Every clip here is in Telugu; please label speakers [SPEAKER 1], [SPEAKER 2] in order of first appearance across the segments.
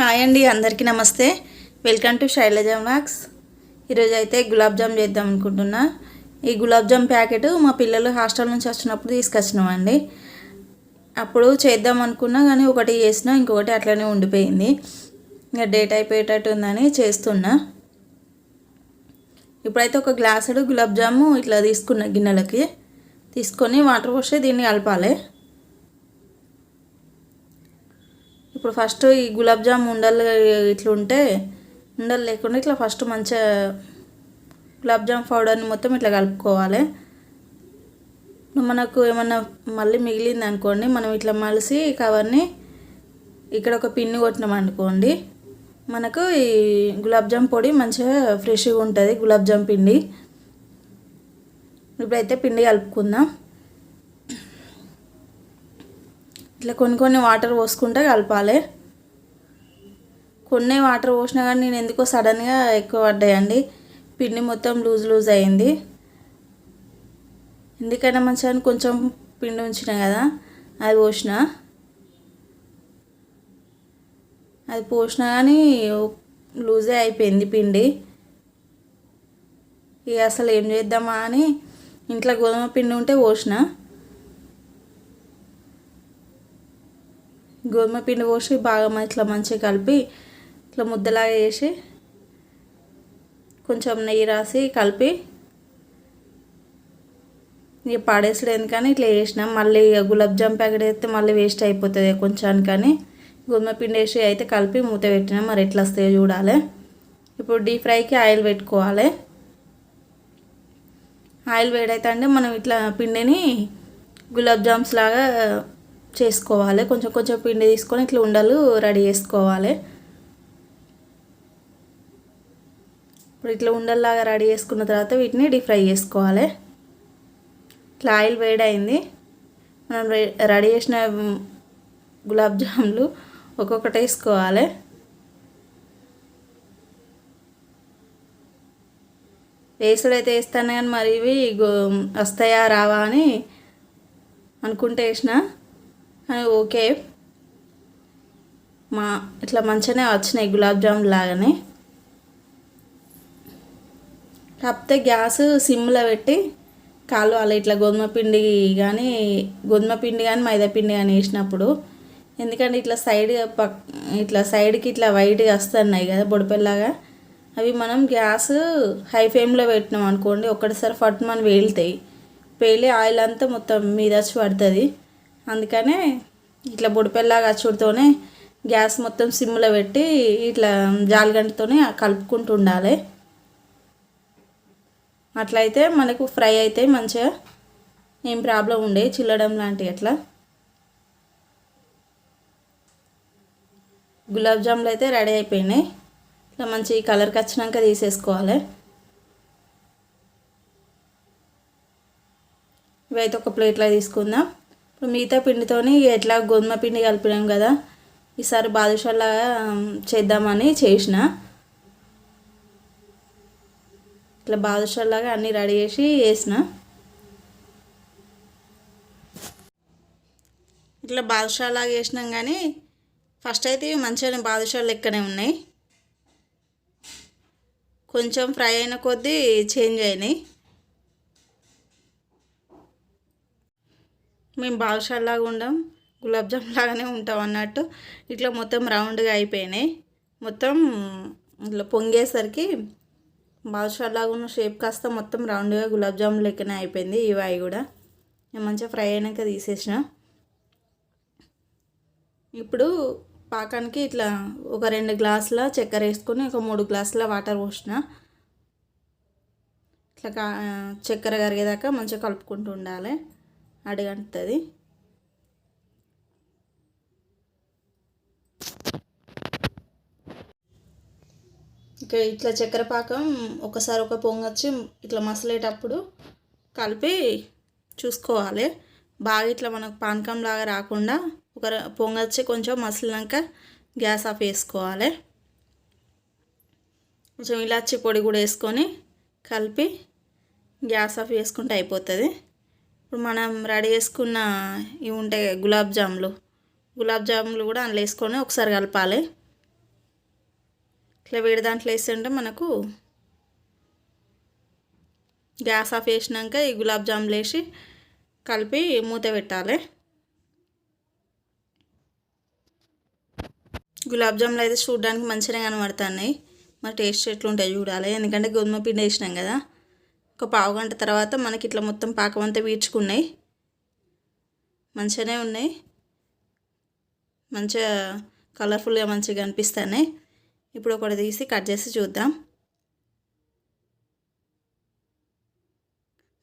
[SPEAKER 1] హాయ్ అండి అందరికీ నమస్తే. వెల్కమ్ టు శైలజ మ్యాక్స్ ఈరోజు అయితే గులాబ్ జామ్ చేద్దాం అనుకుంటున్నా. ఈ గులాబ్ జామ్ ప్యాకెట్ మా పిల్లలు హాస్టల్ నుంచి వచ్చినప్పుడు తీసుకొచ్చినామండి. అప్పుడు చేద్దాం అనుకున్నా కానీ ఒకటి చేసినా ఇంకొకటి అట్లనే ఉండిపోయింది. ఇంకా డేట్ అయిపోయేటట్టు ఉందని చేస్తున్నా. ఇప్పుడైతే ఒక గ్లాసుడు గులాబ్ జాము ఇట్లా తీసుకున్న గిన్నెలకి తీసుకొని వాటర్ పోసి దీన్ని కలపాలి. ఇప్పుడు ఫస్ట్ ఈ గులాబ్ జామ్ ఉండలు ఇట్లా ఉంటే ఉండలు లేకుండా ఇట్లా ఫస్ట్ మంచిగా గులాబ్ జామ్ పౌడర్ని మొత్తం ఇట్లా కలుపుకోవాలి. మనకు ఏమన్నా మళ్ళీ మిగిలింది అనుకోండి మనం ఇట్లా మలిసి కవర్ని ఇక్కడ ఒక పిన్ని కొట్టినాం అనుకోండి మనకు ఈ గులాబ్ జామ్ పొడి మంచిగా ఫ్రెష్గా ఉంటుంది గులాబ్ జామ్ పిండి. ఇప్పుడైతే పిండి కలుపుకుందాం. ఇట్లా కొన్ని కొన్ని వాటర్ పోసుకుంటే కలపాలి. కొన్ని వాటర్ పోసినా కానీ నేను ఎందుకో సడన్గా ఎక్కువ పడ్డాయండి. పిండి మొత్తం లూజ్ లూజ్ అయింది. ఎందుకైనా మంచిగా కొంచెం పిండి ఉంచిన కదా అది పోసిన. అది పోసినా కానీ లూజే అయిపోయింది పిండి. ఇక అసలు ఏం చేద్దామా అని ఇంట్లో గోధుమ పిండి ఉంటే పోసిన. గోధుమ పిండి పోసి బాగా ఇట్లా మంచిగా కలిపి ఇట్లా ముద్దలాగా వేసి కొంచెం నెయ్యి రాసి కలిపి ఇక పాడేసలేదు ఎందుకని ఇట్లా వేసినాం మళ్ళీ గులాబ్ జామ్ ప్యాకెట్ వేస్తే మళ్ళీ వేస్ట్ అయిపోతుంది కొంచెం గోధుమ పిండి వేసి అయితే కలిపి మూత పెట్టినాం. మరి ఎట్లా వస్తాయో చూడాలి. ఇప్పుడు డీప్ ఫ్రైకి ఆయిల్ పెట్టుకోవాలి. ఆయిల్ వేడైతే అంటే మనం ఇట్లా పిండిని గులాబ్ జామ్స్ లాగా చేసుకోవాలి. కొంచెం కొంచెం పిండి తీసుకొని ఇట్లా ఉండలు రెడీ చేసుకోవాలి. ఇప్పుడు ఇట్లా ఉండల్లాగా రెడీ చేసుకున్న తర్వాత వీటిని డీప్ ఫ్రై చేసుకోవాలి. ఇట్లా ఆయిల్ వేడైంది. మనం రెడీ చేసిన గులాబ్ జాములు ఒక్కొక్కటి వేసుకోవాలి. వేసుడైతే వేస్తాను కానీ మరి ఇవి వస్తాయా రావా అని అనుకుంటే వేసిన ఓకే. మా ఇట్లా మంచిగానే వచ్చినాయి గులాబ్ జామ్ లాగానే. కాకపోతే గ్యాస్ సిమ్లో పెట్టి కాలు అలా ఇట్లా గోధుమ పిండి కానీ గోధుమ పిండి కానీ మైదా పిండి కానీ వేసినప్పుడు ఎందుకంటే ఇట్లా సైడ్ పక్ ఇట్లా సైడ్కి ఇట్లా వైట్గా వస్తున్నాయి కదా బొడిపెల్లాగా అవి మనం గ్యాస్ హై ఫ్లేమ్లో పెట్టినాం అనుకోండి ఒక్కటిసారి ఫట్ మనం వేలుతాయి పేలి ఆయిల్ అంతా మొత్తం మీద వచ్చి పడుతుంది. అందుకనే ఇట్లా బొడిపెల్లాగా చూడుతోనే గ్యాస్ మొత్తం సిమ్లో పెట్టి ఇట్లా జాలిగంటతోనే కలుపుకుంటూ ఉండాలి అట్లయితే మనకు ఫ్రై అయితే మంచిగా ఏం ప్రాబ్లం ఉండే చిల్లడం లాంటివి అట్లా. గులాబ్ జాములు అయితే రెడీ అయిపోయినాయి. ఇట్లా మంచి కలర్కి వచ్చినాక తీసేసుకోవాలి. ఇవైతే ఒక ప్లేట్లో తీసుకుందాం. ఇప్పుడు మిగతా పిండితోని ఎట్లా గోధుమ పిండి కలిపినాం కదా ఈసారి బాదుషాలాగా చేద్దామని చేసిన. ఇట్లా బాదుషాలాగా అన్నీ రెడీ చేసి వేసిన. ఇట్లా బాదుషాలాగా వేసినాం కానీ ఫస్ట్ అయితే మంచిగానే బాదుషాలు లెక్కనే ఉన్నాయి. కొంచెం ఫ్రై అయిన కొద్దీ చేంజ్ అయినాయి. మేము బాదుషాలాగా ఉండం గులాబ్ జామ్ లాగానే ఉంటాం అన్నట్టు. ఇట్లా మొత్తం రౌండ్గా అయిపోయినాయి. మొత్తం ఇట్లా పొంగేసరికి బాదుషాలాగా ఉన్న షేప్ కాస్త మొత్తం రౌండ్గా గులాబ్ జామ్ లెక్కనే అయిపోయింది ఇవి కూడా. నేను మంచిగా ఫ్రై అయినాక తీసేసిన. ఇప్పుడు పాకానికి ఇట్లా ఒక రెండు గ్లాసుల చక్కెర వేసుకొని ఒక మూడు గ్లాసుల వాటర్ పోసిన. ఇట్లా చక్కెర కరిగేదాకా మంచిగా కలుపుకుంటూ ఉండాలి. అడగంటుంది. ఇక ఇట్లా చక్కెర పాకం ఒకసారి ఒక పొంగొచ్చి ఇట్లా మసలేటప్పుడు కలిపి చూసుకోవాలి. బాగా ఇట్లా మనకు పానకం లాగా రాకుండా ఒక పొంగొచ్చి కొంచెం మసిలినాక గ్యాస్ ఆఫ్ వేసుకోవాలి కొంచెం ఇలాచి పొడి కూడా వేసుకొని కలిపి గ్యాస్ ఆఫ్ వేసుకుంటే అయిపోతుంది. ఇప్పుడు మనం రెడీ చేసుకున్న ఇవి ఉంటాయి గులాబ్ జాములు. గులాబ్ జాములు కూడా అందులో వేసుకొని ఒకసారి కలపాలి. ఇట్లా వేడి దాంట్లో వేస్తుంటే మనకు గ్యాస్ ఆఫ్ చేసినాక ఈ గులాబ్ జాములు వేసి కలిపి మూత పెట్టాలి. గులాబ్ జాములు అయితే చూడడానికి మంచిగా కనబడుతున్నాయి. మరి టేస్ట్ ఎట్లుంటాయి చూడాలి. ఎందుకంటే గోధుమ పిండి వేసినాం కదా. ఒక పావు గంట తర్వాత మనకి ఇట్లా మొత్తం పాకం అంతా వీడ్చుకున్నాయి మంచిగానే ఉన్నాయి. మంచిగా కలర్ఫుల్గా మంచిగా అనిపిస్తున్నాయి ఇప్పుడు ఒకటి తీసి కట్ చేసి చూద్దాం.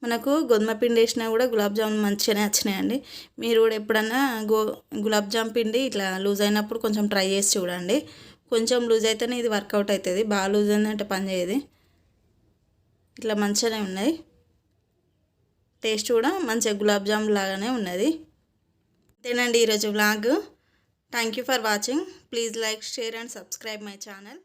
[SPEAKER 1] మనకు గోధుమ పిండి వేసినా కూడా గులాబ్ జామున్ మంచిగానే వచ్చినాయండి. మీరు కూడా ఎప్పుడన్నా గో గులాబ్ జామ్ పిండి ఇట్లా లూజ్ అయినప్పుడు కొంచెం ట్రై చేసి చూడండి. కొంచెం లూజ్ అయితేనే ఇది వర్కౌట్ అవుతుంది. బాగా లూజ్ అయిందంటే పని చేయదు. ఇట్లా మంచిగానే ఉన్నాయి టేస్ట్ కూడా మంచిగా గులాబ్ జామ్ లాగానే ఉన్నది. అంతేనండి ఈరోజు vlog. Thank you for watching please like share and subscribe my channel